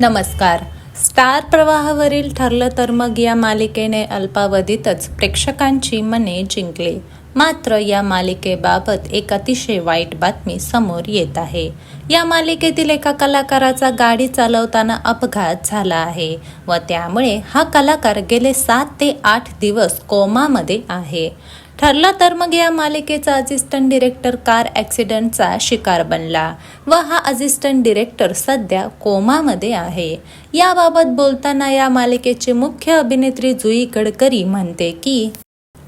नमस्कार. स्टार प्रवाहावरील ठरलं तर मग या मालिकेने अल्पावधीतच प्रेक्षकांची मने जिंकली. मात्र या मालिकेबाबत एक अतिशय वाईट बातमी समोर येत आहे. या मालिकेतील एका कलाकाराचा गाडी चालवताना अपघात झाला आहे व त्यामुळे हा कलाकार गेले सात ते आठ दिवस कोमामध्ये आहे. ठरला तर मग या मालिकेचा असिस्टंट डिरेक्टर कार ॲक्सिडेंटचा शिकार बनला व हा असिस्टंट डिरेक्टर सध्या कोमामध्ये आहे. याबाबत बोलताना या मालिकेची मुख्य अभिनेत्री जुई गडकरी म्हणते की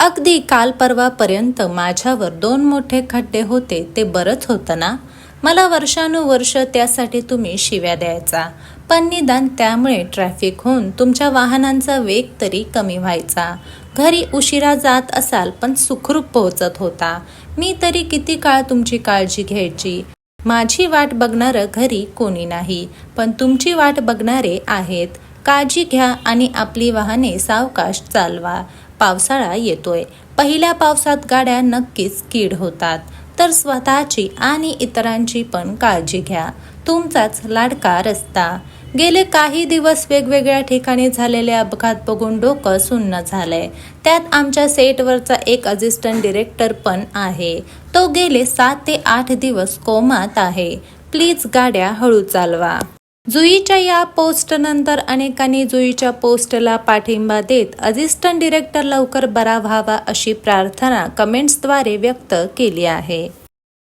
अगदी काल परवापर्यंत माझ्यावर दोन मोठे खड्डे होते ते बरंच होतं ना? मला वर्षानुवर्ष त्यासाठी तुम्ही शिव्या द्यायचा. पण निदान त्यामुळे ट्रॅफिक होऊन तुमच्या वाहनांचा वेग तरी कमी व्हायचा. घरी उशिरा जात असाल पण सुखरूप पोहोचत होता. मी तरी किती काळ तुमची काळजी घ्यायची? माझी वाट बघणारं घरी कोणी नाही पण तुमची वाट बघणारे आहेत. काळजी घ्या आणि आपली वाहने सावकाश चालवा. पावसाळा येतोय. पहिल्या पावसात गाड्या नक्कीच कीड होतात. तर स्वतःची आणि इतरांची पण काळजी घ्या. तुमचाच लाडका रस्ता. गेले काही दिवस वेगवेगळ्या ठिकाणी झालेले अपघात बघून डोकं सुन्न झालंय. त्यात आमच्या सेटवरचा एक असिस्टंट डिरेक्टर पण आहे. तो गेले सात ते आठ दिवस कोमात आहे. प्लीज गाड्या हळू चालवा. जुईच्या या पोस्टनंतर अनेकांनी जुईच्या पोस्टला पाठिंबा देत असिस्टंट डिरेक्टर लवकर बरा व्हावा अशी प्रार्थना कमेंट्सद्वारे व्यक्त केली आहे.